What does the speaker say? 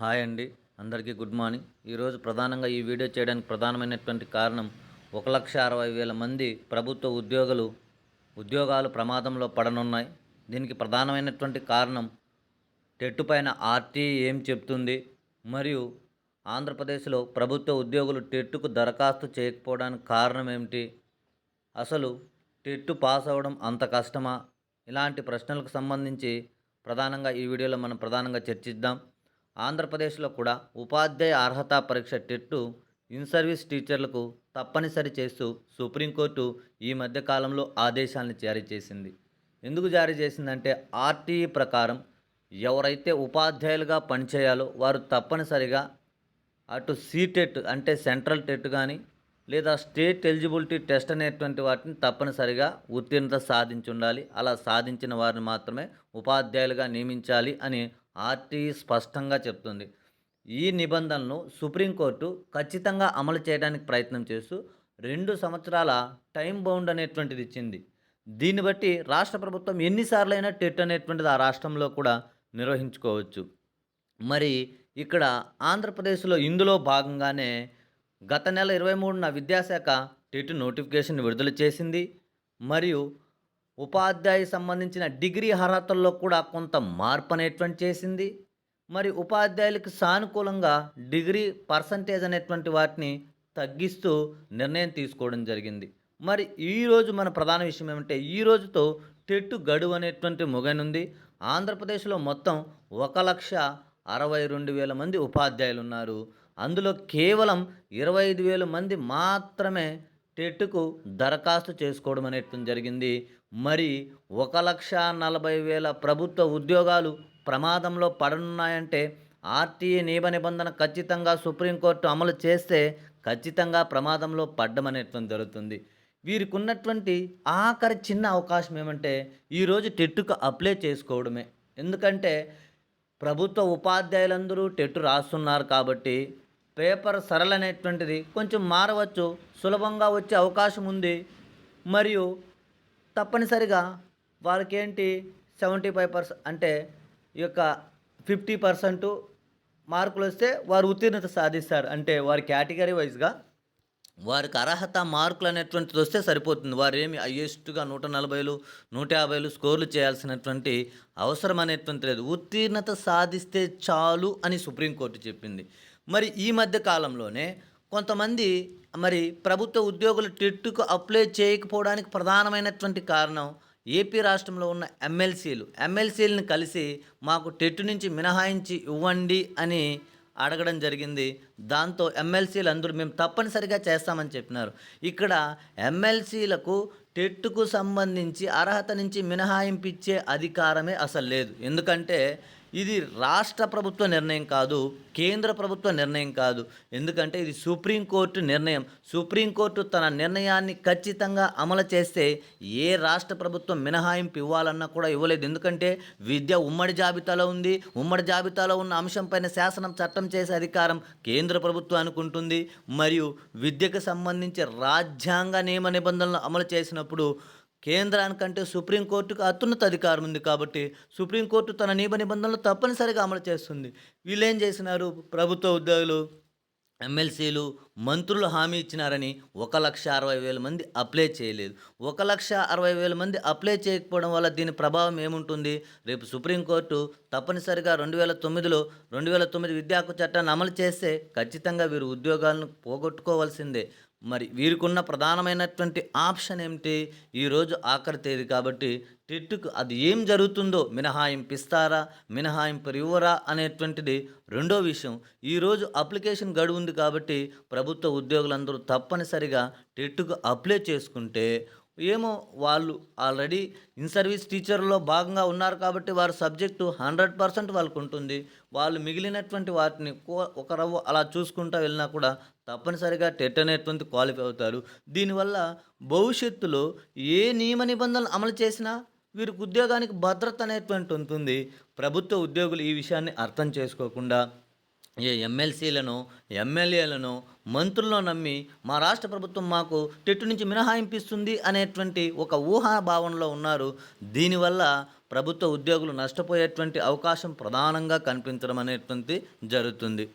Hi అండి అందరికీ good morning. ఈరోజు ప్రధానంగా ఈ వీడియో చేయడానికి ప్రధానమైనటువంటి కారణం ఒక లక్ష అరవై వేల మంది ప్రభుత్వ ఉద్యోగులు ఉద్యోగాలు ప్రమాదంలో పడనున్నాయి. దీనికి ప్రధానమైనటువంటి కారణం టెట్టు పైన ఆర్టీ ఏం చెప్తుంది? మరియు ఆంధ్రప్రదేశ్లో ప్రభుత్వ ఉద్యోగులు టెట్టుకు దరఖాస్తు చేయకపోవడానికి కారణం ఏమిటి? అసలు టెట్టు పాస్ అవ్వడం అంత కష్టమా? ఇలాంటి ప్రశ్నలకు సంబంధించి ప్రధానంగా ఈ వీడియోలో మనం ప్రధానంగా చర్చిద్దాం. ఆంధ్రప్రదేశ్లో కూడా ఉపాధ్యాయ అర్హత పరీక్ష టెట్టు ఇన్ సర్వీస్ టీచర్లకు తప్పనిసరి చేస్తూ సుప్రీంకోర్టు ఈ మధ్య కాలంలో ఆదేశాలను జారీ చేసింది. ఎందుకు జారీ చేసిందంటే ఆర్టీఈ ప్రకారం ఎవరైతే ఉపాధ్యాయులుగా పనిచేయాలో వారు తప్పనిసరిగా అటు సీటెట్ అంటే సెంట్రల్ టెట్ కానీ లేదా స్టేట్ ఎలిజిబిలిటీ టెస్ట్ అనేటువంటి వాటిని తప్పనిసరిగా ఉత్తీర్ణత సాధించి ఉండాలి అలా సాధించిన వారిని మాత్రమే ఉపాధ్యాయులుగా నియమించాలి అని ఆర్టీఈ స్పష్టంగా చెప్తుంది. ఈ నిబంధనలను సుప్రీంకోర్టు ఖచ్చితంగా అమలు చేయడానికి ప్రయత్నం చేస్తూ రెండు సంవత్సరాల టైం బౌండ్ అనేటువంటిది ఇచ్చింది. దీన్ని బట్టి రాష్ట్ర ప్రభుత్వం ఎన్నిసార్లైనా టెట్ అనేటువంటిది ఆ రాష్ట్రంలో కూడా నిర్వహించుకోవచ్చు. మరి ఇక్కడ ఆంధ్రప్రదేశ్లో ఇందులో భాగంగానే గత నెల ఇరవై మూడున విద్యాశాఖ టెట్ నోటిఫికేషన్ విడుదల చేసింది. మరియు ఉపాధ్యాయ సంబంధించిన డిగ్రీ అర్హతల్లో కూడా కొంత మార్పు అనేటువంటి చేసింది. మరి ఉపాధ్యాయులకు సానుకూలంగా డిగ్రీ పర్సంటేజ్ అనేటువంటి వాటిని తగ్గిస్తూ నిర్ణయం తీసుకోవడం జరిగింది. మరి ఈరోజు మన ప్రధాన విషయం ఏమంటే ఈ రోజుతో టెట్టు గడువు అనేటువంటి ముగనుంది ఆంధ్రప్రదేశ్లో మొత్తం ఒక లక్ష అరవై రెండు వేల మంది ఉపాధ్యాయులు ఉన్నారు. అందులో కేవలం ఇరవై ఐదు వేల మంది మాత్రమే టెట్కు దరఖాస్తు చేసుకోవడం అనేటువంటి జరిగింది. మరి ఒక లక్ష నలభై వేల ప్రభుత్వ ఉద్యోగాలు ప్రమాదంలో పడనున్నాయంటే ఆర్టీఏ నియమ నిబంధన ఖచ్చితంగా సుప్రీంకోర్టు అమలు చేస్తే ఖచ్చితంగా ప్రమాదంలో పడ్డం అనేటువంటి జరుగుతుంది. వీరికి ఉన్నటువంటి ఆఖరి చిన్న అవకాశం ఏమంటే ఈరోజు టెట్టుకు అప్లై చేసుకోవడమే. ఎందుకంటే ప్రభుత్వ ఉపాధ్యాయులందరూ టెట్టు రాస్తున్నారు కాబట్టి పేపర్ సరళ అనేటువంటిది కొంచెం మారవచ్చు. సులభంగా వచ్చే అవకాశం ఉంది. మరియు తప్పనిసరిగా వాళ్ళకేంటి? సెవెంటీ ఫైవ్ పర్సెంట్ అంటే ఈ యొక్క ఫిఫ్టీ పర్సెంట్ మార్కులు వస్తే వారు ఉత్తీర్ణత సాధిస్తారు. అంటే వారి కేటగిరీ వైజ్గా వారికి అర్హత మార్కులు అనేటువంటిది వస్తే సరిపోతుంది. వారు ఏమి హయ్యెస్ట్గా నూట నలభైలు నూట యాభైలు స్కోర్లు చేయాల్సినటువంటి అవసరం అనేటువంటి లేదు. ఉత్తీర్ణత సాధిస్తే చాలు అని సుప్రీంకోర్టు చెప్పింది. మరి ఈ మధ్య కాలంలోనే కొంతమంది మరి ప్రభుత్వ ఉద్యోగులు టెట్టుకు అప్లై చేయకపోవడానికి ప్రధానమైనటువంటి కారణం ఏపీ రాష్ట్రంలో ఉన్న ఎమ్మెల్సీలు. ఎమ్మెల్సీలను కలిసి మాకు టెట్టు నుంచి మినహాయించి ఇవ్వండి అని అడగడం జరిగింది. దాంతో ఎమ్మెల్సీలు అందరూ మేము తప్పనిసరిగా చేస్తామని చెప్పినారు. ఇక్కడ ఎమ్మెల్సీలకు టెట్టుకు సంబంధించి అర్హత నుంచి మినహాయింపు ఇచ్చే అధికారమే అసలు లేదు. ఎందుకంటే ఇది రాష్ట్ర ప్రభుత్వ నిర్ణయం కాదు కేంద్ర ప్రభుత్వ నిర్ణయం కాదు. ఎందుకంటే ఇది సుప్రీంకోర్టు నిర్ణయం. సుప్రీంకోర్టు తన నిర్ణయాన్ని ఖచ్చితంగా అమలు చేస్తే ఏ రాష్ట్ర ప్రభుత్వం మినహాయింపు ఇవ్వాలన్నా కూడా ఇవ్వలేదు. ఎందుకంటే విద్య ఉమ్మడి జాబితాలో ఉంది. ఉమ్మడి జాబితాలో ఉన్న అంశంపైన శాసనం చట్టం చేసే అధికారం కేంద్ర ప్రభుత్వానికి ఉంటుంది మరియు విద్యకు సంబంధించి రాజ్యాంగ నియమ నిబంధనలు అమలు చేసినప్పుడు కేంద్రానికంటే సుప్రీంకోర్టుకు అత్యున్నత అధికారం ఉంది కాబట్టి సుప్రీంకోర్టు తన నియమ నిబంధనలు తప్పనిసరిగా అమలు చేస్తుంది. వీళ్ళేం చేసినారు? ప్రభుత్వ ఉద్యోగులు ఎమ్మెల్సీలు మంత్రులు హామీ ఇచ్చినారని ఒక లక్ష అరవై వేల మంది అప్లై చేయలేదు. ఒక లక్ష అరవై వేల మంది అప్లై చేయకపోవడం వల్ల దీని ప్రభావం ఏముంటుంది? రేపు సుప్రీంకోర్టు తప్పనిసరిగా రెండు వేల తొమ్మిదిలో రెండు వేల తొమ్మిది విద్యాకు చట్టాన్ని అమలు చేస్తే ఖచ్చితంగా వీరు ఉద్యోగాలను పోగొట్టుకోవాల్సిందే. మరి వీరికున్న ప్రధానమైనటువంటి ఆప్షన్ ఏమిటి? ఈరోజు ఆఖరి తేదీ కాబట్టి టెట్కు అది ఏం జరుగుతుందో మినహాయింపు ఇస్తారా మినహాయింపు ఇవ్వరా అనేటువంటిది రెండో విషయం. ఈరోజు అప్లికేషన్ గడువు ఉంది కాబట్టి ప్రభుత్వ ఉద్యోగులందరూ తప్పనిసరిగా టెట్కు అప్లై చేసుకుంటే ఏమో వాళ్ళు ఆల్రెడీ ఇన్ సర్వీస్ టీచర్లో భాగంగా ఉన్నారు కాబట్టి వారి సబ్జెక్టు హండ్రెడ్ పర్సెంట్ వాళ్ళకు ఉంటుంది వాళ్ళు మిగిలినటువంటి వాటిని కో- ఒక రవ్వ అలా చూసుకుంటూ వెళ్ళినా కూడా తప్పనిసరిగా టెట్ అనేటువంటి క్వాలిఫై అవుతారు. దీనివల్ల భవిష్యత్తులో ఏ నియమ నిబంధనలు అమలు చేసినా వీరికి ఉద్యోగానికి భద్రత అనేటువంటి ఉంటుంది. ప్రభుత్వ ఉద్యోగులు ఈ విషయాన్ని అర్థం చేసుకోకుండా ఏ ఎమ్మెల్సీలను ఎమ్మెల్యేలను మంత్రులను నమ్మి మా రాష్ట్ర ప్రభుత్వం మాకు టెట్టు నుంచి మినహాయింపిస్తుంది అనేటువంటి ఒక ఊహాభావనలో ఉన్నారు. దీనివల్ల ప్రభుత్వ ఉద్యోగులు నష్టపోయేటువంటి అవకాశం ప్రధానంగా కనిపించడం అనేటువంటి జరుగుతుంది.